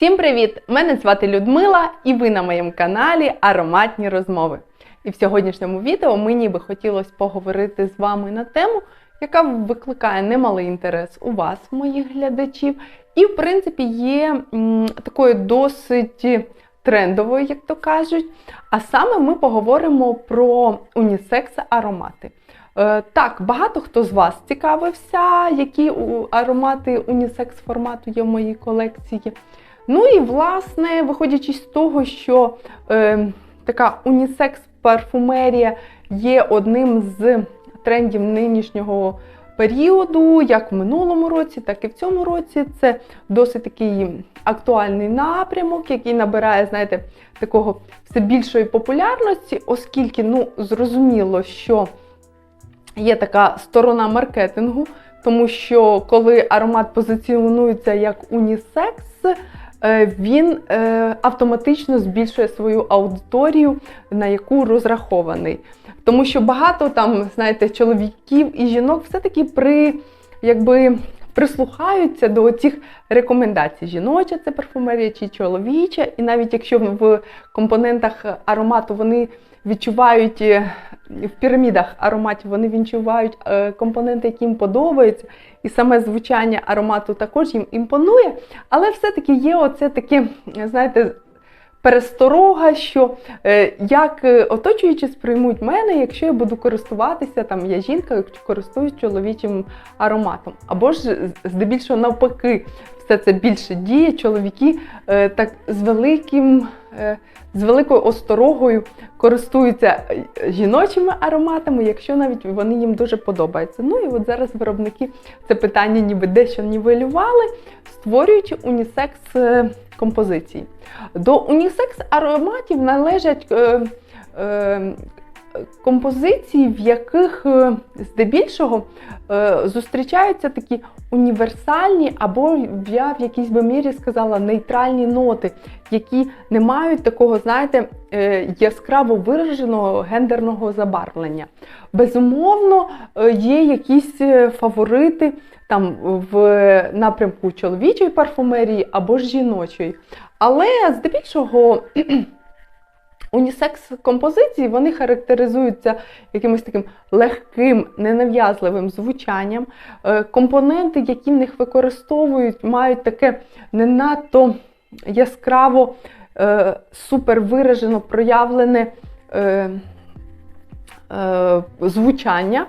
Всім привіт! Мене звати Людмила, і ви на моєму каналі Ароматні розмови. І в сьогоднішньому відео мені би хотілося поговорити з вами на тему, яка викликає немалий інтерес у вас, моїх глядачів, і, в принципі, є такою досить трендовою, як то кажуть. А саме ми поговоримо про унісекс аромати. Е, Так, багато хто з вас цікавився, які аромати унісекс формату є в моїй колекції. Ну і власне, виходячи з того, що е, така унісекс парфумерія є одним з трендів нинішнього періоду, як в минулому році, так і в цьому році. Це досить такий актуальний напрямок, який набирає, знаєте, такого все більшої популярності, оскільки ну, зрозуміло, що є така сторона маркетингу, тому що коли аромат позиціонується як унісекс, він е, автоматично збільшує свою аудиторію, на яку розрахований. Тому що багато там, знаєте, чоловіків і жінок все-таки при якби. Прислухаються до цих рекомендацій: жіноча це парфумерія чи чоловіча, і навіть якщо в компонентах аромату вони відчувають е, в пірамідах ароматів, вони відчувають е, компоненти, які їм подобаються, і саме звучання аромату також їм імпонує. Але все-таки є оце таке, знаєте, пересторога, що е, як оточуючі сприймуть мене, якщо я буду користуватися, там я жінка, якщо користуюсь чоловічим ароматом. Або ж здебільшого навпаки, все це більше діє, чоловіки так з великим. Е, З великою осторогою користуються е, жіночими ароматами, якщо навіть вони їм дуже подобаються. Ну і от зараз виробники це питання ніби дещо нівелювали, створюючи унісекс е, композиції. До унісекс ароматів належать композиції, в яких е, здебільшого е, зустрічаються такі універсальні, або я в якійсь би мірі сказала нейтральні ноти, які не мають такого, знаєте, е, яскраво вираженого гендерного забарвлення. Безумовно, є якісь фаворити там в напрямку чоловічої парфумерії або ж жіночої. Але здебільшого унісекс композиції вони характеризуються якимось таким легким, ненав'язливим звучанням. Е, Компоненти, які в них використовують, мають таке не надто яскраво, е, супер виражено проявлене. е, Звучання.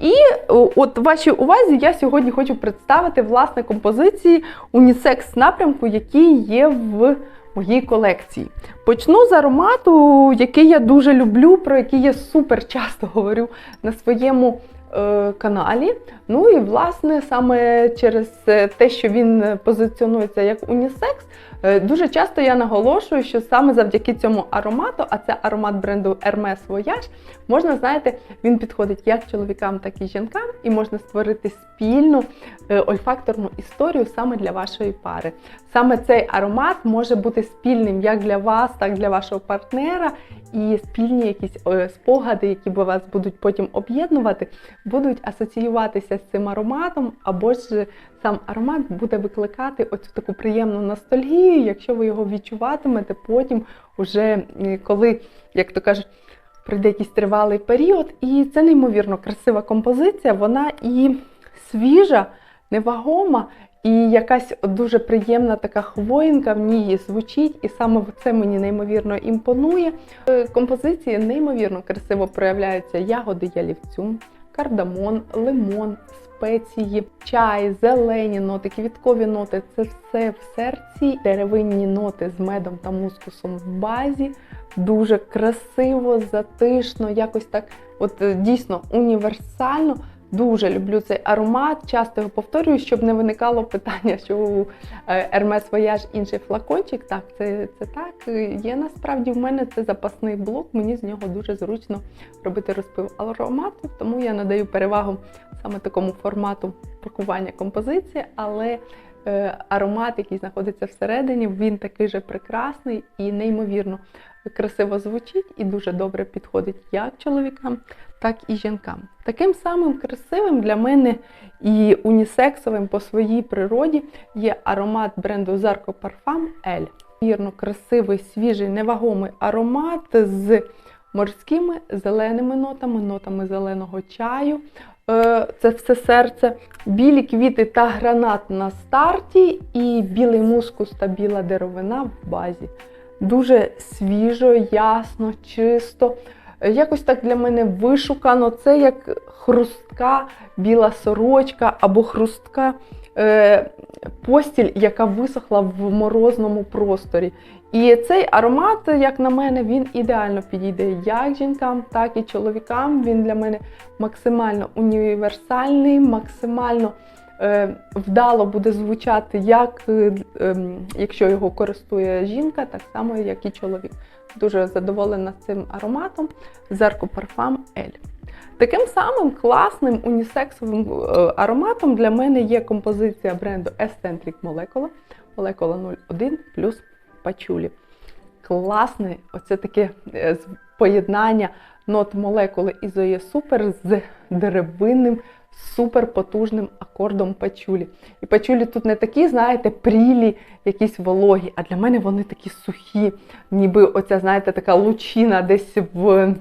І от вашій увазі я сьогодні хочу представити власне композиції унісекс напрямку, які є в моїй колекції. Почну з аромату, який я дуже люблю, про який я супер часто говорю на своєму е, каналі. Ну і власне саме через те, що він позиціонується як унісекс, е, дуже часто я наголошую, що саме завдяки цьому аромату, а це аромат бренду Hermes Voyage, можна, знаєте, він підходить як чоловікам, так і жінкам, і можна створити спільну е, ольфакторну історію саме для вашої пари. Саме цей аромат може бути спільним як для вас, так і для вашого партнера, і спільні якісь е, спогади, які вас будуть потім об'єднувати, будуть асоціюватися з цим ароматом, або ж сам аромат буде викликати оцю таку приємну ностальгію, якщо ви його відчуватимете потім, уже коли, як то кажуть, пройде якийсь тривалий період. І це неймовірно красива композиція, вона і свіжа, невагома. І якась дуже приємна така хвоїнка в ній звучить, і саме це мені неймовірно імпонує. В композиції неймовірно красиво проявляються ягоди ялівцю, кардамон, лимон, спеції, чай, зелені ноти, квіткові ноти це все в серці, деревинні ноти з медом та мускусом в базі. Дуже красиво, затишно, якось так, от е, дійсно універсально. Дуже люблю цей аромат, часто його повторюю, щоб не виникало питання, що у е, Hermes Voyage інший флакончик. Так, це, це так. Є насправді в мене це запасний блок, мені з нього дуже зручно робити розпив аромату, тому я надаю перевагу саме такому формату пакування композиції, але е, аромат, який знаходиться всередині, він такий же прекрасний і неймовірно красиво звучить і дуже добре підходить як чоловікам, так і жінкам. Таким самим красивим для мене і унісексовим по своїй природі є аромат бренду Zarco Parfum L. Вірно, красивий, свіжий, невагомий аромат з морськими зеленими нотами, нотами зеленого чаю. Е, Це все серце, білі квіти та гранат на старті, і білий мускус та біла деревина в базі. Дуже свіжо, ясно, чисто. Якось так для мене вишукано. Це як хрустка біла сорочка або хрустка е, постіль, яка висохла в морозному просторі. І цей аромат, як на мене, він ідеально підійде як жінкам, так і чоловікам. Він для мене максимально універсальний, максимально вдало буде звучати, як е, ем, якщо його користує жінка, так само, як і чоловік. Дуже задоволена цим ароматом Зерко Parfum L. Таким самим класним унісексовим е, ароматом для мене є композиція бренду Eccentric Molecula, Molecula 01 плюс пачулі. Класне, оце таке е, поєднання нот молекули Ізоє Супер з деревинним суперпотужним акордом пачулі. І пачулі тут не такі, знаєте, прілі, якісь вологі, а для мене вони такі сухі, ніби оця, знаєте, така лучина десь в,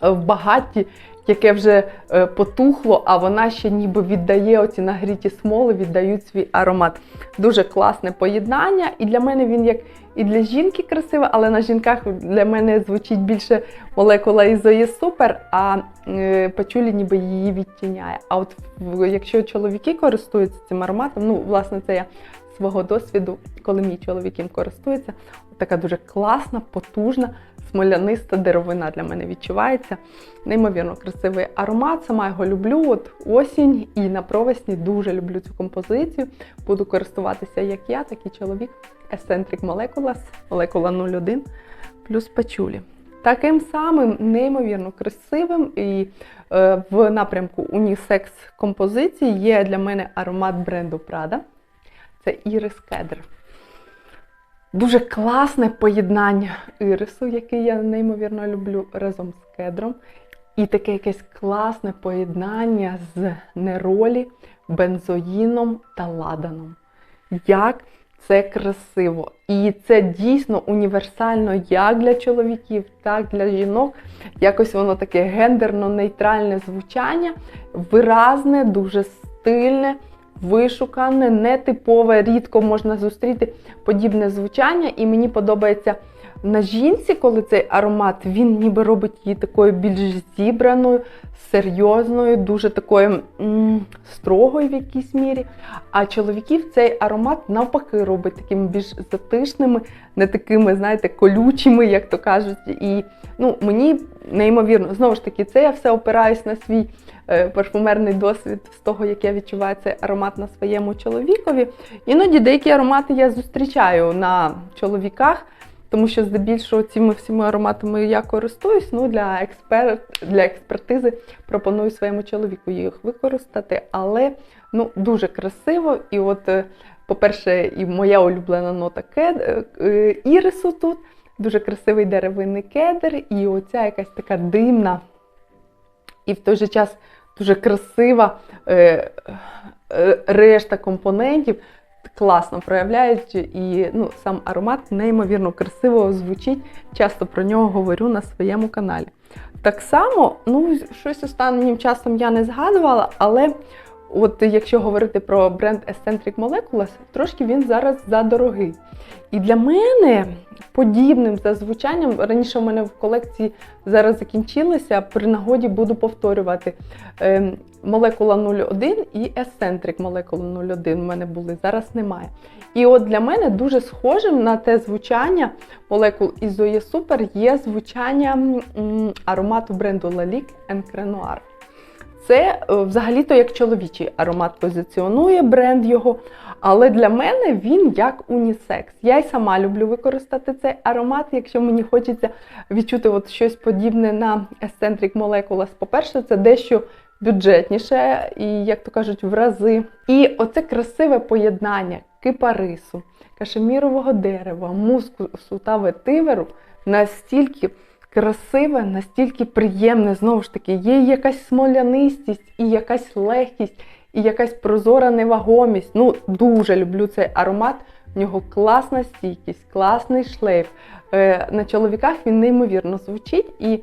в багатті, яке вже е, потухло, а вона ще ніби віддає оці нагріті смоли, віддають свій аромат. Дуже класне поєднання. І для мене він як і для жінки красивий, але на жінках для мене звучить більше молекула Ізої Супер, а е, пачулі ніби її відтіняє. А от якщо чоловіки користуються цим ароматом, ну, власне, це я свого досвіду, коли мій чоловік їм користується, така дуже класна, потужна, смоляниста деревина для мене відчувається. Неймовірно красивий аромат, сама його люблю. От осінь і на провесні дуже люблю цю композицію. Буду користуватися як я, так і чоловік. Eccentric Moleculas, молекула 01 плюс пачулі. Таким самим неймовірно красивим і е, в напрямку унісекс композиції є для мене аромат бренду Prada. Це Iris Кедр. Дуже класне поєднання ірису, який я неймовірно люблю разом з кедром. І таке якесь класне поєднання з неролі, бензоїном та ладаном. Як це красиво! І це дійсно універсально як для чоловіків, так і для жінок. Якось воно таке гендерно-нейтральне звучання, виразне, дуже стильне, вишукане, нетипове, рідко можна зустріти подібне звучання. І мені подобається на жінці, коли цей аромат, він ніби робить її такою більш зібраною, серйозною, дуже такою м, строгою в якійсь мірі. А чоловіків цей аромат навпаки робить такими більш затишними, не такими, знаєте, колючими, як то кажуть. І ну, мені неймовірно, знову ж таки, це я все опираюсь на свій парфумерний досвід з того, як я відчуваю цей аромат на своєму чоловікові. Іноді деякі аромати я зустрічаю на чоловіках. Тому що здебільшого цими всіма ароматами я користуюсь. Ну для експерт для експертизи пропоную своєму чоловіку їх використати, але ну дуже красиво. І от, е, по-перше, і моя улюблена нота кед е, е, ірису тут. Дуже красивий деревинний кедр, і оця якась така димна і в той же час дуже красива е, е, решта компонентів класно проявляють, і ну, сам аромат неймовірно красиво звучить. Часто про нього говорю на своєму каналі. Так само, ну, щось останнім часом я не згадувала, але от якщо говорити про бренд Eccentric Molecules, трошки він зараз задорогий. І для мене подібним за звучанням, раніше в мене в колекції зараз закінчилося, при нагоді буду повторювати. Ем, Молекула 01 і Eccentric Молекула 01 в мене були, зараз немає. І от для мене дуже схожим на те звучання молекул Ізоє Супер є звучання аромату бренду Lalique Encre Noir. Це е, взагалі-то як чоловічий аромат позиціонує бренд його. Але для мене він як унісекс. Я й сама люблю використати цей аромат, якщо мені хочеться відчути от щось подібне на Eccentric Molecules. По-перше, це дещо бюджетніше і, як то кажуть, в рази. І оце красиве поєднання кипарису, кашемірового дерева, мускусу та ветиверу настільки красиве, настільки приємне. Знову ж таки, є якась смолянистість і якась легкість, і якась прозора невагомість. Ну, дуже люблю цей аромат. В нього класна стійкість, класний шлейф. Е, На чоловіках він неймовірно звучить, і...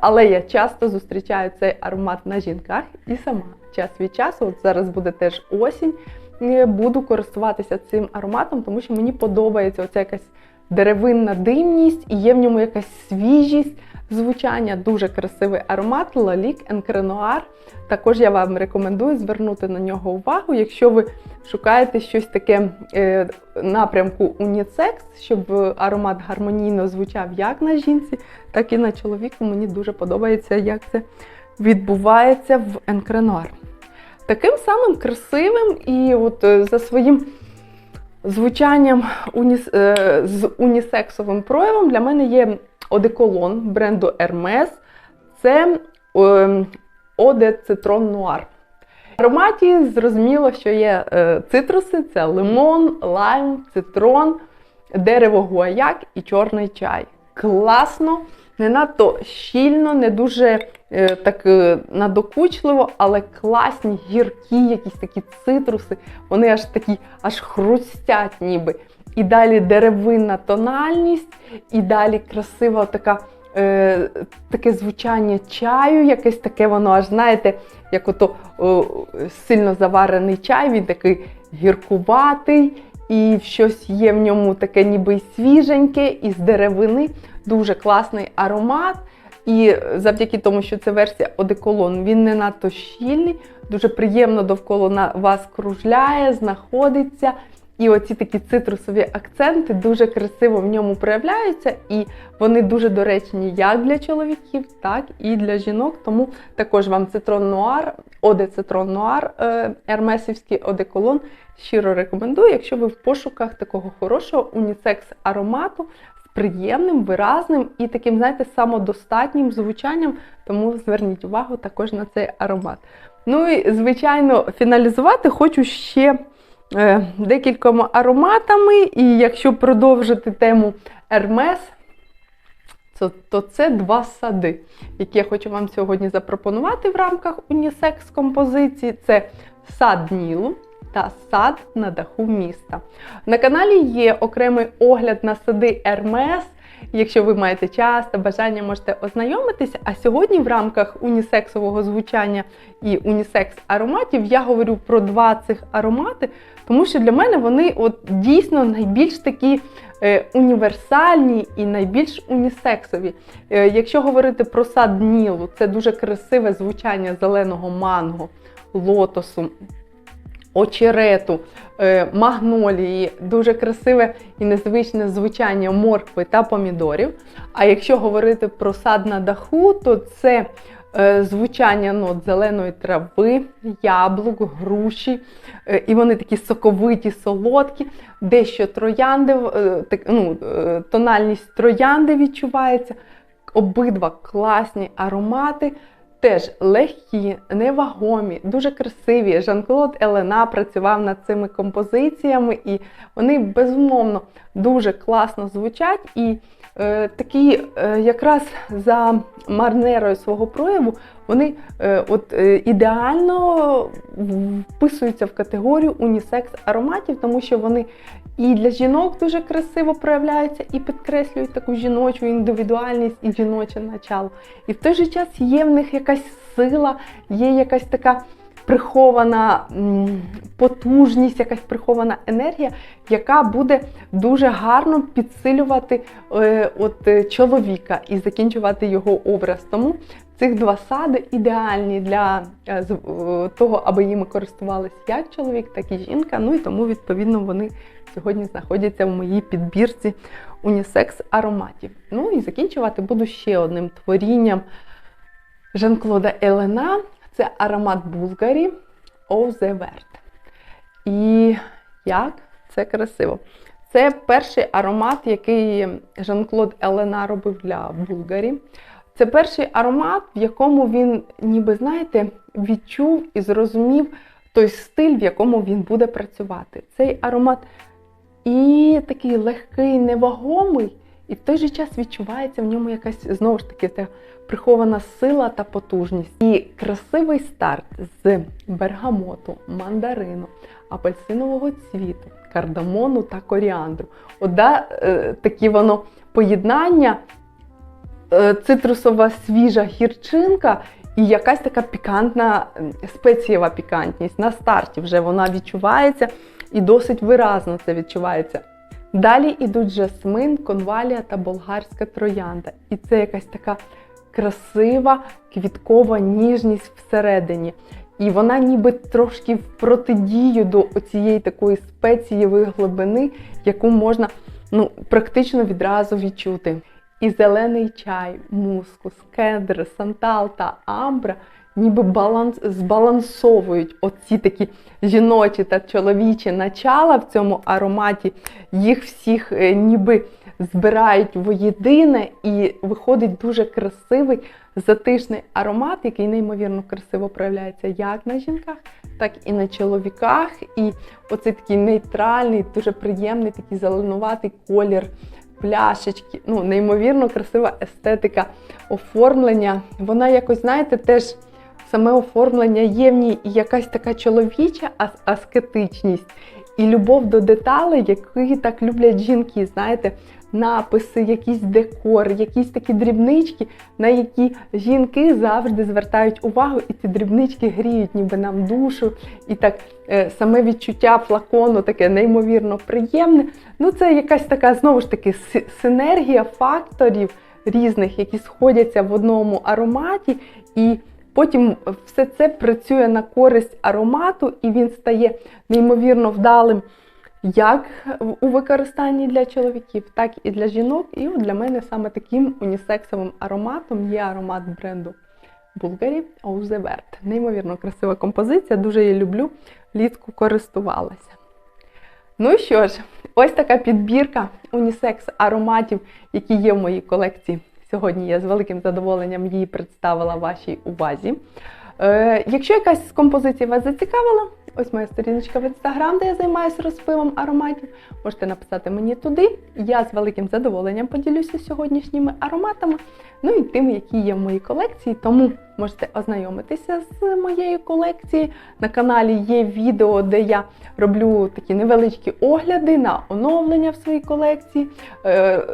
але я часто зустрічаю цей аромат на жінках і сама час від часу, от зараз буде теж осінь, е, буду користуватися цим ароматом, тому що мені подобається оця якась деревинна димність і є в ньому якась свіжість звучання. Дуже красивий аромат Лалік Енкренуар. Також я вам рекомендую звернути на нього увагу, якщо ви шукаєте щось таке е, напрямку унісекс, щоб аромат гармонійно звучав як на жінці, так і на чоловіку. Мені дуже подобається, як це відбувається в Енкренуар. Таким самим красивим і от е, за своїм звучанням уніс, е, з унісексовим проявом для мене є одеколон бренду Hermes. Це Оде Цитрон Нуар. В ароматі зрозуміло, що є е, цитруси: це лимон, лайм, цитрон, дерево гуаяк і чорний чай. Класно, не надто щільно, не дуже е, так е, надокучливо, але класні, гіркі, якісь такі цитруси. Вони аж такі аж хрустять ніби. І далі деревинна тональність, і далі красива така. Е, таке звучання чаю, якесь таке воно аж, знаєте, як ото о, сильно заварений чай, він такий гіркуватий, і щось є в ньому таке ніби свіженьке, із деревини. Дуже класний аромат. І завдяки тому, що це версія одеколон, він не надто щільний, дуже приємно довкола вас кружляє, знаходиться. І оці такі цитрусові акценти дуже красиво в ньому проявляються, і вони дуже доречні як для чоловіків, так і для жінок. Тому також вам цитрон нуар, оде цитрон нуар, ермесівський одеколон щиро рекомендую, якщо ви в пошуках такого хорошого унісекс аромату з приємним, виразним і таким, знаєте, самодостатнім звучанням. Тому зверніть увагу також на цей аромат. Ну і, звичайно, фіналізувати хочу ще. Е, декількома ароматами, і якщо продовжити тему Ермес, то це два сади, які я хочу вам сьогодні запропонувати в рамках унісекс композиції. Це сад Нілу та сад на даху міста. На каналі є окремий огляд на сади Ермес. Якщо ви маєте час та бажання, можете ознайомитися. А сьогодні в рамках унісексового звучання і унісекс ароматів я говорю про два цих аромати, тому що для мене вони от дійсно найбільш такі е, універсальні і найбільш унісексові. Е, якщо говорити про сад Нілу, це дуже красиве звучання зеленого манго, лотосу очерету, е, магнолії, дуже красиве і незвичне звучання моркви та помідорів. А якщо говорити про сад на даху, то це е, звучання нот зеленої трави, яблук, груші. Е, і вони такі соковиті, солодкі, дещо троянди, ну, тональність троянди відчувається. Обидва класні аромати. Теж легкі, невагомі, дуже красиві. Жан-Клод Елена працював над цими композиціями, і вони безумовно дуже класно звучать. І такі, е, якраз за марнерою свого прояву, вони е, от, е, ідеально вписуються в категорію унісекс ароматів, тому що вони і для жінок дуже красиво проявляються і підкреслюють таку жіночу індивідуальність і жіноче начало. І в той же час є в них якась сила, є якась така прихована потужність, якась прихована енергія, яка буде дуже гарно підсилювати е, от, е, чоловіка і закінчувати його образ. Тому цих два сади ідеальні для е, того, аби їми користувалися як чоловік, так і жінка. Ну і тому, відповідно, вони сьогодні знаходяться в моїй підбірці унісекс ароматів. Ну і закінчувати буду ще одним творінням Жан-Клода Елена. Це аромат Булгарі Of the Vert. І як це красиво. Це перший аромат, який Жан-Клод Елена робив для Булгарі. Це перший аромат, в якому він, ніби знаєте, відчув і зрозумів той стиль, в якому він буде працювати. Цей аромат і такий легкий, невагомий, і в той же час відчувається в ньому якась знову ж таки та прихована сила та потужність. І красивий старт з бергамоту, мандарину, апельсинового цвіту, кардамону та коріандру. От, е, такі воно поєднання, е, цитрусова свіжа гірчинка і якась така пікантна спецієва пікантність. На старті вже вона відчувається і досить виразно це відчувається. Далі йдуть жасмин, конвалія та болгарська троянда. І це якась така красива квіткова ніжність всередині. І вона ніби трошки в протидію до цієї такої спецієвої глибини, яку можна ну, практично відразу відчути. І зелений чай, мускус, кедр, сантал та амбра ніби баланс, збалансовують оці такі жіночі та чоловічі начала в цьому ароматі. Їх всіх е, ніби збирають воєдине і виходить дуже красивий, затишний аромат, який неймовірно красиво проявляється як на жінках, так і на чоловіках. І оцей такий нейтральний, дуже приємний, такий зеленуватий колір пляшечки. Ну, неймовірно красива естетика оформлення. Вона якось, знаєте, теж саме оформлення є в ній якась така чоловіча ас- аскетичність, і любов до деталей, які так люблять жінки, знаєте. Написи, якийсь декор, якісь такі дрібнички, на які жінки завжди звертають увагу, і ці дрібнички гріють ніби нам душу. І так е, саме відчуття флакону таке неймовірно приємне. Ну, це якась така знову ж таки синергія факторів різних, які сходяться в одному ароматі, і потім все це працює на користь аромату, і він стає неймовірно вдалим. Як у використанні для чоловіків, так і для жінок. І от для мене саме таким унісексовим ароматом є аромат бренду Bulgari Оузеверт. Неймовірно красива композиція, дуже її люблю, влітку користувалася. Ну що ж, ось така підбірка унісекс ароматів, які є в моїй колекції. Сьогодні я з великим задоволенням її представила вашій увазі. Е, якщо якась з композицій вас зацікавила, ось моя сторіночка в інстаграм, де я займаюся розпивом ароматів. Можете написати мені туди. Я з великим задоволенням поділюся сьогоднішніми ароматами, ну і тими, які є в моїй колекції. Тому можете ознайомитися з моєю колекцією. На каналі є відео, де я роблю такі невеличкі огляди на оновлення в своїй колекції. Е,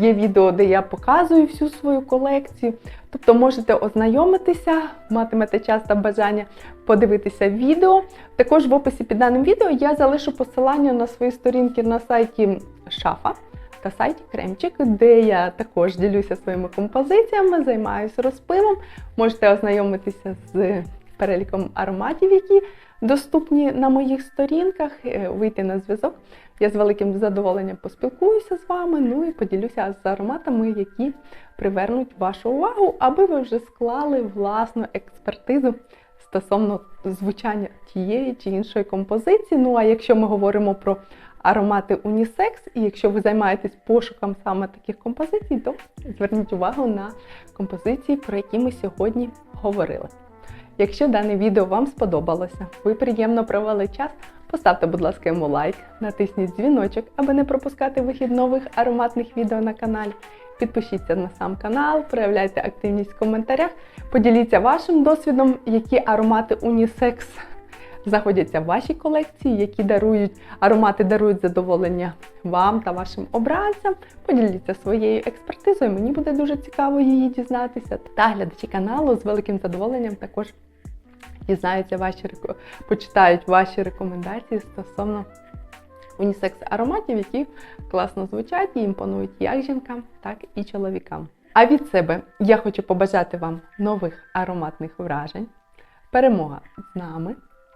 Є відео, де я показую всю свою колекцію. Тобто можете ознайомитися, матимете час та бажання подивитися відео. Також в описі під даним відео я залишу посилання на свої сторінки на сайті Шафа та сайті Кремчик, де я також ділюся своїми композиціями, займаюся розпивом. Можете ознайомитися з переліком ароматів, які доступні на моїх сторінках, е, вийти на зв'язок. Я з великим задоволенням поспілкуюся з вами, ну і поділюся з ароматами, які привернуть вашу увагу, аби ви вже склали власну експертизу стосовно звучання тієї чи іншої композиції. Ну а якщо ми говоримо про аромати унісекс, і якщо ви займаєтесь пошуком саме таких композицій, то зверніть увагу на композиції, про які ми сьогодні говорили. Якщо дане відео вам сподобалося, ви приємно провели час, поставте, будь ласка, йому лайк, натисніть дзвіночок, аби не пропускати вихід нових ароматних відео на каналі. Підпишіться на сам канал, проявляйте активність в коментарях, поділіться вашим досвідом, які аромати унісекс знаходяться в вашій колекції, які дарують аромати дарують задоволення вам та вашим обранцям. Поділіться своєю експертизою. Мені буде дуже цікаво її дізнатися. Та глядачі каналу з великим задоволенням також дізнаються ваші почитають ваші рекомендації стосовно унісекс ароматів, які класно звучать і імпонують як жінкам, так і чоловікам. А від себе я хочу побажати вам нових ароматних вражень, перемога з нами,